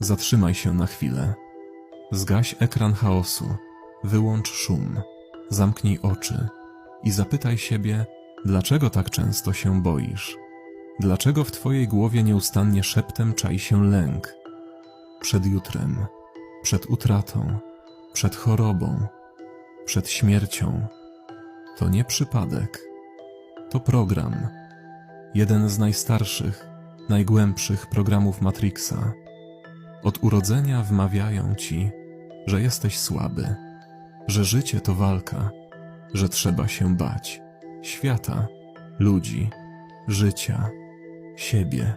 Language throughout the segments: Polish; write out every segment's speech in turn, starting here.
Zatrzymaj się na chwilę. Zgaś ekran chaosu, wyłącz szum, zamknij oczy i zapytaj siebie, dlaczego tak często się boisz? Dlaczego w twojej głowie nieustannie szeptem czai się lęk? Przed jutrem, przed utratą, przed chorobą, przed śmiercią. To nie przypadek. To program. Jeden z najstarszych, najgłębszych programów Matrixa. Od urodzenia wmawiają ci, że jesteś słaby, że życie to walka, że trzeba się bać świata, ludzi, życia, siebie.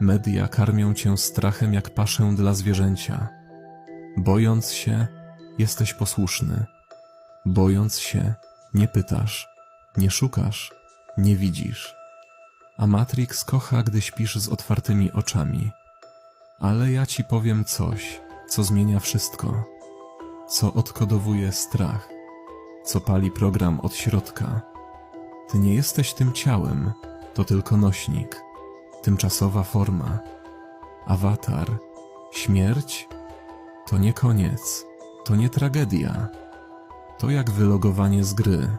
Media karmią cię strachem jak paszę dla zwierzęcia. Bojąc się, jesteś posłuszny. Bojąc się, nie pytasz, nie szukasz, nie widzisz. A Matrix kocha, gdy śpisz z otwartymi oczami. Ale ja ci powiem coś, co zmienia wszystko, co odkodowuje strach, co pali program od środka. Ty nie jesteś tym ciałem, to tylko nośnik, tymczasowa forma. Awatar, śmierć to nie koniec, to nie tragedia. To jak wylogowanie z gry.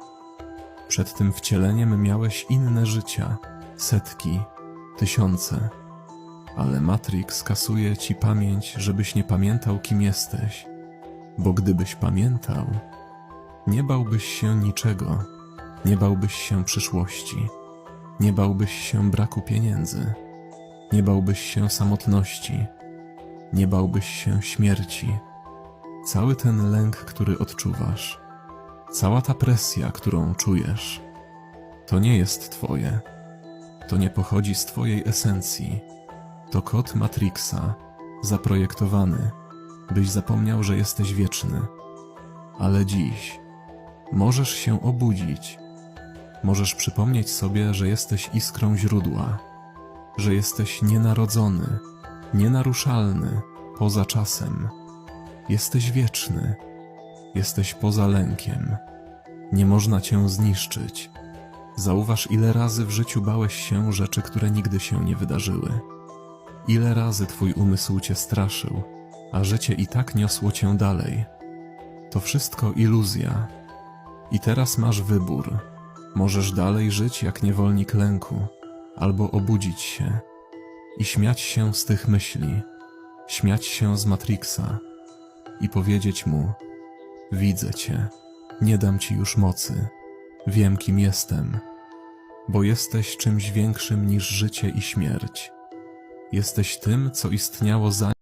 Przed tym wcieleniem miałeś inne życia, setki, tysiące. Ale Matrix kasuje ci pamięć, żebyś nie pamiętał, kim jesteś. Bo gdybyś pamiętał, nie bałbyś się niczego, nie bałbyś się przyszłości, nie bałbyś się braku pieniędzy, nie bałbyś się samotności, nie bałbyś się śmierci. Cały ten lęk, który odczuwasz, cała ta presja, którą czujesz, to nie jest twoje. To nie pochodzi z twojej esencji. To kod Matrixa, zaprojektowany, byś zapomniał, że jesteś wieczny. Ale dziś możesz się obudzić. Możesz przypomnieć sobie, że jesteś iskrą źródła, że jesteś nienarodzony, nienaruszalny, poza czasem. Jesteś wieczny, jesteś poza lękiem. Nie można cię zniszczyć. Zauważ, ile razy w życiu bałeś się rzeczy, które nigdy się nie wydarzyły. Ile razy twój umysł cię straszył, a życie i tak niosło cię dalej. To wszystko iluzja. I teraz masz wybór. Możesz dalej żyć jak niewolnik lęku, albo obudzić się i śmiać się z tych myśli, śmiać się z Matrixa i powiedzieć mu: Widzę cię, nie dam ci już mocy, wiem kim jestem, bo jesteś czymś większym niż życie i śmierć. Jesteś tym, co istniało zanim.